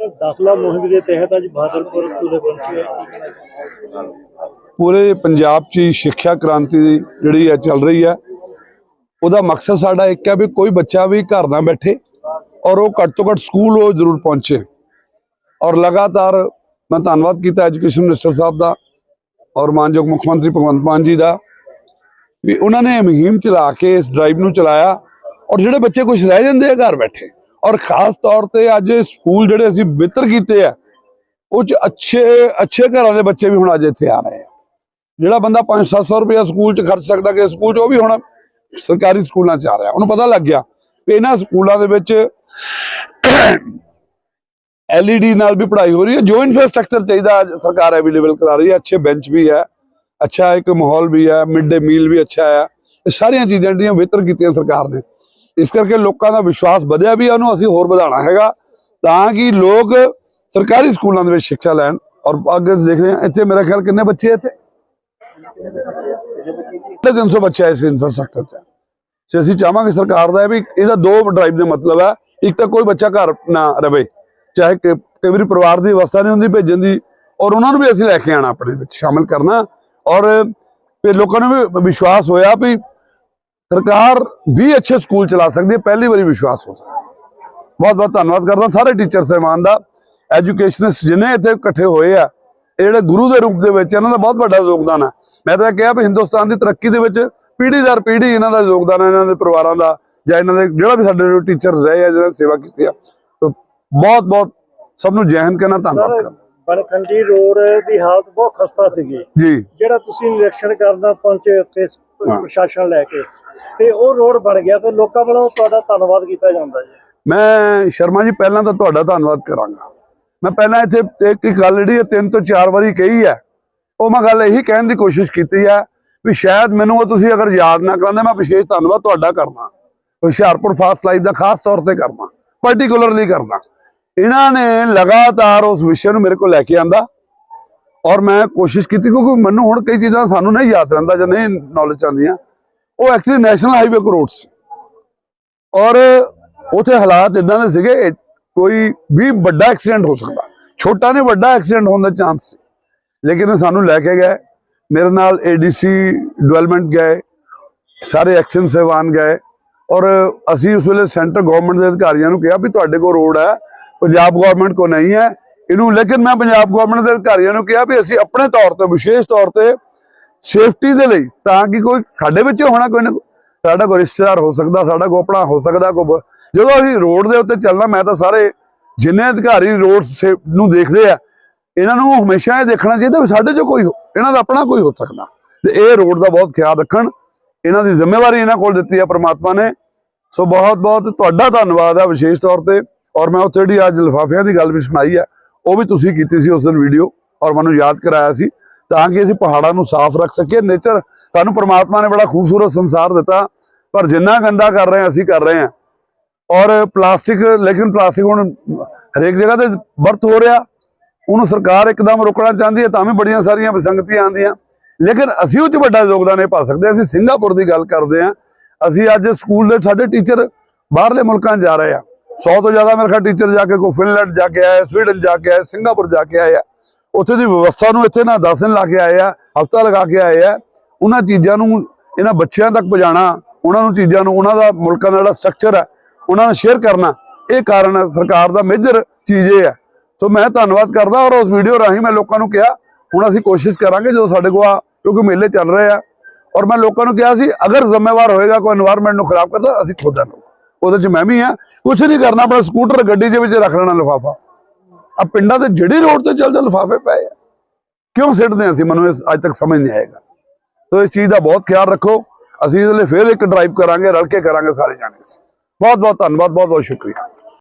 Sir ਦਾਖਲਾ ਮੁਹਿੰਮ ਦੇ ਤਹਿਤ ਅੱਜ ਬਹਾਦਰਪੁਰ ਸਕੂਲੇ ਪਹੁੰਚੇ ਪੂਰੇ ਪੰਜਾਬ 'ਚ ਸਿੱਖਿਆ ਕ੍ਰਾਂਤੀ ਜਿਹੜੀ ਹੈ ਚੱਲ ਰਹੀ ਹੈ, ਉਹਦਾ ਮਕਸਦ ਸਾਡਾ ਇੱਕ ਹੈ ਵੀ ਕੋਈ ਬੱਚਾ ਵੀ ਘਰ ਨਾ ਬੈਠੇ ਔਰ ਉਹ ਘੱਟ ਤੋਂ ਘੱਟ ਸਕੂਲ ਉਹ ਜ਼ਰੂਰ ਪਹੁੰਚੇ। ਔਰ ਲਗਾਤਾਰ ਮੈਂ ਧੰਨਵਾਦ ਕੀਤਾ ਐਜੂਕੇਸ਼ਨ ਮਿਨਿਸਟਰ ਸਾਹਿਬ ਦਾ ਔਰ ਮਾਨਯੋਗ ਮੁੱਖ ਮੰਤਰੀ ਭਗਵੰਤ ਮਾਨ ਜੀ ਦਾ ਵੀ ਉਹਨਾਂ ਨੇ ਇਹ ਮੁਹਿੰਮ ਚਲਾ ਕੇ ਇਸ ਡਰਾਈਵ ਨੂੰ ਚਲਾਇਆ ਔਰ ਜਿਹੜੇ ਬੱਚੇ ਕੁਝ ਰਹਿ ਜਾਂਦੇ ਆ, ਘਰ ਬੈਠੇ। ਔਰ ਖਾਸ ਤੌਰ ਤੇ ਅੱਜ ਸਕੂਲ ਜਿਹੜੇ ਅਸੀਂ ਬਿਹਤਰ ਕੀਤੇ ਆ, ਉਹ ਚ ਅੱਛੇ ਅੱਛੇ ਘਰਾਂ ਦੇ ਬੱਚੇ ਵੀ ਹੁਣ ਅੱਜ ਇੱਥੇ ਆ ਰਹੇ ਆ। ਜਿਹੜਾ ਬੰਦਾ 5-700 ਰੁਪਏ ਸਕੂਲ ਚ ਖਰਚ ਸਕਦਾ ਕਿ ਸਕੂਲ ਚ, ਉਹ ਵੀ ਹੁਣ ਸਰਕਾਰੀ ਸਕੂਲਾਂ ਚ ਆ ਰਿਹਾ। ਉਹਨੂੰ ਪਤਾ ਲੱਗ ਗਿਆ ਵੀ ਇਹਨਾਂ ਸਕੂਲਾਂ ਦੇ ਵਿੱਚ ਐਲਈਡੀ ਨਾਲ ਵੀ ਪੜ੍ਹਾਈ ਹੋ ਰਹੀ ਹੈ। ਜੋ ਇਨਫਰਾਸਟ੍ਰਕਚਰ ਚਾਹੀਦਾ ਸਰਕਾਰ ਅਵੇਲੇਬਲ ਕਰਾ ਰਹੀ ਹੈ। ਅੱਛੇ ਬੈਂਚ ਵੀ ਹੈ, ਅੱਛਾ ਇੱਕ ਮਾਹੌਲ ਵੀ ਹੈ ਮਿਡ ਡੇ ਮੀਲ ਵੀ ਅੱਛਾ ਹੈ। ਇਹ ਸਾਰੀਆਂ ਚੀਜ਼ਾਂ ਜਿਹੜੀਆਂ ਬਿਹਤਰ ਕੀਤੀਆਂ ਸਰਕਾਰ ਨੇ। ਇਸ ਕਰਕੇ ਲੋਕਾਂ ਦਾ ਵਿਸ਼ਵਾਸ ਵਧਿਆ ਵੀ ਉਹਨੂੰ ਅਸੀਂ ਹੋਰ ਵਧਾਉਣਾ ਹੈਗਾ, ਤਾਂ ਕਿ ਲੋਕ ਸਰਕਾਰੀ ਸਕੂਲਾਂ ਦੇ ਵਿੱਚ ਸਿੱਖਿਆ ਲੈਣ ਔਰ ਅੱਗੇ ਦੇਖਦੇ ਹਾਂ, ਇੱਥੇ ਮੇਰਾ ਖਿਆਲ ਕਿੰਨੇ ਬੱਚੇ ਆ ਇੱਥੇ 350 ਬੱਚਾ ਇਸ ਇਨਫਰਾਸਟ੍ਰਕਚਰ ਚ ਹੈ। ਅਸੀਂ ਚਾਹਾਂਗੇ ਸਰਕਾਰ ਦਾ ਇਹ ਵੀ ਇਹਦਾ ਦੋ ਡਰਾਈਵ ਦੇ ਮਤਲਬ ਹੈ, ਇੱਕ ਤਾਂ ਕੋਈ ਬੱਚਾ ਘਰ ਨਾ ਰਵੇ, ਚਾਹੇ ਕਈ ਵਾਰੀ ਪਰਿਵਾਰ ਦੀ ਅਵਸਥਾ ਨਹੀਂ ਹੁੰਦੀ ਭੇਜਣ ਦੀ, ਔਰ ਉਹਨਾਂ ਨੂੰ ਵੀ ਅਸੀਂ ਲੈ ਕੇ ਆਣਾ ਆਪਣੇ ਵਿੱਚ ਸ਼ਾਮਿਲ ਕਰਨਾ, ਔਰ ਫਿਰ ਲੋਕਾਂ ਨੂੰ ਵੀ ਵਿਸ਼ਵਾਸ ਹੋਇਆ ਵੀ ਸਰਕਾਰ ਵੀ ਅੱਛੇ ਸਕੂਲ ਚਲਾ ਸਕਦੀ ਹੈ ਪਹਿਲੀ ਵਾਰੀ ਵਿਸ਼ਵਾਸ ਹੋ ਸਕਦਾ। ਬਹੁਤ ਬਹੁਤ ਧੰਨਵਾਦ ਕਰਦਾ ਸਾਰੇ ਟੀਚਰ ਸਹਿਮਾਨ ਦਾ। ਐਜੂਕੇਸ਼ਨਿਸਟ ਜਿਨੇ ਇੱਥੇ ਇਕੱਠੇ ਹੋਏ ਆ ਇਹ ਜਿਹੜੇ ਗੁਰੂ ਦੇ ਰੂਪ ਦੇ ਵਿੱਚ ਇਹਨਾਂ ਦਾ ਬਹੁਤ ਵੱਡਾ ਯੋਗਦਾਨ ਹੈ ਮੈਂ ਤਾਂ ਕਿਹਾ ਵੀ ਹਿੰਦੁਸਤਾਨ ਦੀ ਤਰੱਕੀ ਦੇ ਵਿੱਚ ਪੀੜ੍ਹੀ ਦਰ ਪੀੜ੍ਹੀ ਇਹਨਾਂ ਦਾ ਯੋਗਦਾਨ ਹੈ ਇਹਨਾਂ ਦੇ ਪਰਿਵਾਰਾਂ ਦਾ ਜਾਂ ਇਹਨਾਂ ਦੇ ਜਿਹੜਾ ਵੀ ਸਾਡੇ ਟੀਚਰ ਰਹੇ ਆ ਜਿਹਨਾਂ ਨੇ ਸੇਵਾ ਕੀਤੀ ਆ। ਬਹੁਤ ਬਹੁਤ ਸਭ ਨੂੰ ਜੈ ਹਿੰਦ ਕਹਿਣਾ ਧੰਨਵਾਦ ਕਰਦਾ। ਬਨਖੰਡੀ ਰੋਡ ਦੀ ਹਾਲਤ ਬਹੁਤ ਖਸਤਾ ਸੀਗੀ। ਜੀ। ਜਿਹੜਾ ਤੁਸੀਂ ਨਿਰੀਖਣ ਕਰਨਾ ਪਹੁੰਚੇ ਉੱਥੇ। ਪ੍ਰਸ਼ਾਸਨ ਲੈ ਕੇ। ਤੇ ਉਹ ਰੋਡ ਬਣ ਗਿਆ ਤੇ ਲੋਕਾਂ ਵੱਲੋਂ ਤੁਹਾਡਾ ਧੰਨਵਾਦ ਕੀਤਾ ਜਾਂਦਾ ਜੀ। ਮੈਂ ਸ਼ਰਮਾ ਜੀ, ਪਹਿਲਾਂ ਤਾਂ ਤੁਹਾਡਾ ਧੰਨਵਾਦ ਕਰਾਂਗਾ। ਮੈਂ ਪਹਿਲਾਂ ਇੱਥੇ ਇੱਕ ਇੱਕ ਗੱਲ ਜਿਹੜੀ ਤਿੰਨ ਤੋਂ ਚਾਰ ਵਾਰੀ ਕਹੀ ਹੈ। ਉਹ ਮੈਂ ਗੱਲ ਇਹੀ ਕਹਿਣ ਦੀ ਕੋਸ਼ਿਸ਼ ਕੀਤੀ ਹੈ ਵੀ ਸ਼ਾਇਦ ਮੈਨੂੰ ਉਹ ਤੁਸੀਂ ਅਗਰ ਯਾਦ ਨਾ ਕਰਾਂਦੇ ਮੈਂ ਵਿਸ਼ੇਸ਼ ਧੰਨਵਾਦ ਤੁਹਾਡਾ ਕਰਦਾ। ਹੁਸ਼ਿਆਰਪੁਰ ਫਾਸਟ ਲਾਈਫ ਦਾ ਖਾਸ ਤੌਰ ਤੇ ਕਰਦਾ ਪਾਰਟਿਕੂਲਰਲੀ ਕਰਦਾ। ਇਹਨਾਂ ਨੇ ਲਗਾਤਾਰ ਉਸ ਵਿਸ਼ੇ ਨੂੰ ਮੇਰੇ ਕੋਲ ਲੈ ਕੇ ਆਂਦਾ ਔਰ ਮੈਂ ਕੋਸ਼ਿਸ਼ ਕੀਤੀ ਕਿਉਂਕਿ ਮੈਨੂੰ ਹੁਣ ਕਈ ਚੀਜ਼ਾਂ ਸਾਨੂੰ ਨਹੀਂ ਯਾਦ ਰਹਿੰਦਾ ਜਾਂ ਨਹੀਂ ਨੌਲੇਜ ਆਉਂਦੀਆਂ। ਉਹ ਐਕਚੁਅਲੀ ਨੈਸ਼ਨਲ ਹਾਈਵੇ ਕਰੋੜ ਸੀ ਔਰ ਉਥੇ ਹਾਲਾਤ ਇਦਾਂ ਦੇ ਸੀਗੇ ਕੋਈ ਵੀ ਵੱਡਾ ਐਕਸੀਡੈਂਟ ਹੋ ਸਕਦਾ। ਛੋਟਾ ਨਹੀਂ, ਵੱਡਾ ਐਕਸੀਡੈਂਟ ਹੋਣ ਦਾ ਚਾਂਸ ਸੀ। ਲੇਕਿਨ ਸਾਨੂੰ ਲੈ ਕੇ ਗਏ। ਮੇਰੇ ਨਾਲ ਏਡੀਸੀ ਡਿਵੈਲਪਮੈਂਟ ਗਏ। ਸਾਰੇ ਐਕਸ਼ਨ ਸੇਵਾਨ ਗਏ। ਔਰ ਅਸੀਂ ਉਸ ਵੇਲੇ ਸੈਂਟਰ ਗਵਰਨਮੈਂਟ ਦੇ ਅਧਿਕਾਰੀਆਂ ਨੂੰ ਕਿਹਾ ਵੀ ਤੁਹਾਡੇ ਕੋਲ ਰੋਡ ਹੈ, ਪੰਜਾਬ ਗਵਰਨਮੈਂਟ ਕੋ ਨਹੀਂ ਹੈ। ਇਹਨੂੰ ਲੇਕਿਨ ਮੈਂ ਪੰਜਾਬ ਗਵਰਨਮੈਂਟ ਦੇ ਅਧਿਕਾਰੀਆਂ ਨੂੰ ਕਿਹਾ ਵੀ ਅਸੀਂ ਆਪਣੇ ਤੌਰ ਤੇ, ਵਿਸ਼ੇਸ਼ ਤੌਰ ਤੇ ਸੇਫਟੀ ਦੇ ਲਈ ਤਾਂ ਕਿ ਕੋਈ ਸਾਡੇ ਵਿੱਚ ਹੋਣਾ, ਕੋਈ ਨਾ ਸਾਡਾ ਕੋਈ ਰਿਸ਼ਤੇਦਾਰ ਹੋ ਸਕਦਾ, ਸਾਡਾ ਕੋਈ ਆਪਣਾ ਹੋ ਸਕਦਾ, ਕੋਈ ਜਦੋਂ ਅਸੀਂ ਰੋਡ ਦੇ ਉੱਤੇ ਚੱਲਣਾ, ਮੈਂ ਤਾਂ ਸਾਰੇ ਜਿੰਨੇ ਅਧਿਕਾਰੀ ਰੋਡ ਨੂੰ ਦੇਖਦੇ ਆ, ਇਹਨਾਂ ਨੂੰ ਹਮੇਸ਼ਾ ਇਹ ਦੇਖਣਾ ਚਾਹੀਦਾ ਵੀ ਸਾਡੇ 'ਚੋਂ ਕੋਈ ਇਹਨਾਂ ਦਾ ਆਪਣਾ ਕੋਈ ਹੋ ਸਕਦਾ। ਤੇ ਇਹ ਰੋਡ ਦਾ ਬਹੁਤ ਖਿਆਲ ਰੱਖਣ, ਇਹਨਾਂ ਦੀ ਜ਼ਿੰਮੇਵਾਰੀ ਇਹਨਾਂ ਕੋਲ ਦਿੱਤੀ ਹੈ ਪ੍ਰਮਾਤਮਾ ਨੇ। ਸੋ ਬਹੁਤ ਬਹੁਤ ਤੁਹਾਡਾ ਧੰਨਵਾਦ ਹੈ ਵਿਸ਼ੇਸ਼ ਤੌਰ ਤੇ, ਔਰ ਮੈਂ ਉੱਥੇ ਜਿਹੜੀ ਅੱਜ ਲਿਫਾਫਿਆਂ ਦੀ ਗੱਲ ਵੀ ਸੁਣਾਈ ਹੈ ਉਹ ਵੀ ਤੁਸੀਂ ਕੀਤੀ ਸੀ ਉਸ ਦਿਨ ਵੀਡੀਓ ਔਰ ਮੈਨੂੰ ਯਾਦ ਕਰਾਇਆ ਸੀ। ਤਾਂ ਕਿ ਅਸੀਂ ਪਹਾੜਾਂ ਨੂੰ ਸਾਫ਼ ਰੱਖ ਸਕੀਏ। ਨੇਚਰ ਸਾਨੂੰ ਪ੍ਰਮਾਤਮਾ ਨੇ ਬੜਾ ਖੂਬਸੂਰਤ ਸੰਸਾਰ ਦਿੱਤਾ। ਪਰ ਜਿੰਨਾ ਗੰਦਾ ਕਰ ਰਹੇ ਹਾਂ, ਅਸੀਂ ਕਰ ਰਹੇ ਹਾਂ। ਔਰ ਪਲਾਸਟਿਕ, ਲੇਕਿਨ ਪਲਾਸਟਿਕ ਹੁਣ ਹਰੇਕ ਜਗ੍ਹਾ ਤੇ ਵਰਤ ਹੋ ਰਿਹਾ। ਉਹਨੂੰ ਸਰਕਾਰ ਇੱਕਦਮ ਰੋਕਣਾ ਚਾਹੁੰਦੀ ਹੈ, ਤਾਂ ਵੀ ਬੜੀਆਂ ਸਾਰੀਆਂ ਵਿਸੰਗਤੀਆਂ ਆਉਂਦੀਆਂ। ਲੇਕਿਨ ਅਸੀਂ ਉਹ ਚ ਵੱਡਾ ਯੋਗਦਾਨ ਇਹ ਪਾ ਸਕਦੇ। ਅਸੀਂ ਸਿੰਗਾਪੁਰ ਦੀ ਗੱਲ ਕਰਦੇ ਹਾਂ। ਅਸੀਂ ਅੱਜ ਸਕੂਲ ਦੇ ਸਾਡੇ ਟੀਚਰ ਬਾਹਰਲੇ ਮੁਲਕਾਂ 'ਚ ਜਾ ਰਹੇ ਆ 100 ਤੋਂ ਜ਼ਿਆਦਾ ਮੇਰੇ ਖਿਆਲ ਟੀਚਰ ਜਾ ਕੇ ਕੋ ਫਿਨਲੈਂਡ ਜਾ ਕੇ ਆਏ ਸਵੀਡਨ ਜਾ ਕੇ ਆਏ ਸਿੰਗਾਪੁਰ ਜਾ ਕੇ ਆਏ ਆ ਉੱਥੇ ਦੀ ਵਿਵਸਥਾ ਨੂੰ ਇੱਥੇ ਨਾ 10 ਦਿਨ ਲਾ ਕੇ ਆਏ ਆ, ਹਫਤਾ ਲਗਾ ਕੇ ਆਏ ਆ। ਉਹਨਾਂ ਚੀਜ਼ਾਂ ਨੂੰ ਇਹਨਾਂ ਬੱਚਿਆਂ ਤੱਕ ਪਹੁੰਚਾਣਾ ਉਹਨਾਂ ਨੂੰ ਚੀਜ਼ਾਂ ਨੂੰ, ਉਹਨਾਂ ਦਾ ਮੁਲਕਾਂ ਦਾ ਜਿਹੜਾ ਸਟਰਕਚਰ ਹੈ ਉਹਨਾਂ ਨੂੰ ਸ਼ੇਅਰ ਕਰਨਾ, ਇਹ ਕਾਰਨ ਹੈ ਸਰਕਾਰ ਦਾ ਮੇਜਰ ਚੀਜ਼ ਇਹ ਹੈ ਸੋ ਮੈਂ ਧੰਨਵਾਦ ਕਰਦਾ ਔਰ ਉਸ ਵੀਡੀਓ ਰਾਹੀਂ ਮੈਂ ਲੋਕਾਂ ਨੂੰ ਕਿਹਾ, ਹੁਣ ਅਸੀਂ ਕੋਸ਼ਿਸ਼ ਕਰਾਂਗੇ ਜਦੋਂ ਸਾਡੇ ਕੋਲ ਕਿਉਂਕਿ ਮੇਲੇ ਚੱਲ ਰਹੇ ਆ। ਔਰ ਮੈਂ ਲੋਕਾਂ ਨੂੰ ਕਿਹਾ ਸੀ, ਅਗਰ ਜ਼ਿੰਮੇਵਾਰ ਹੋਏਗਾ, ਕੋਈ এনवायरमेंट ਨੂੰ ਖਰਾਬ ਕਰਦਾ, ਅਸੀਂ ਖੁਦ ਦਾਂਗੇ ਉਹਦੇ 'ਚ ਮੈਂ ਵੀ ਆ ਕੁਝ ਨਹੀਂ ਕਰਨਾ ਆਪਣਾ ਸਕੂਟਰ ਗੱਡੀ ਦੇ ਵਿੱਚ ਰੱਖ ਲੈਣਾ ਲਿਫਾਫਾ। ਆ ਪਿੰਡਾਂ ਦੇ ਜਿਹੜੀ ਰੋਡ ਤੇ ਚੱਲ ਚੱਲ ਲਿਫਾਫੇ ਪਏ ਆ। ਕਿਉਂ ਸਿੱਟਦੇ ਹਾਂ ਅਸੀਂ? ਮੈਨੂੰ ਅੱਜ ਤੱਕ ਸਮਝ ਨਹੀਂ ਆਏਗਾ। ਤੋ ਇਸ ਚੀਜ਼ ਦਾ ਬਹੁਤ ਖਿਆਲ ਰੱਖੋ। ਅਸੀਂ ਇਹਦੇ ਲਈ ਫਿਰ ਇੱਕ ਡਰਾਈਵ ਕਰਾਂਗੇ, ਰਲ ਕੇ ਕਰਾਂਗੇ ਸਾਰੇ ਜਾਣੇ। ਬਹੁਤ ਬਹੁਤ ਧੰਨਵਾਦ ਬਹੁਤ ਬਹੁਤ ਸ਼ੁਕਰੀਆ।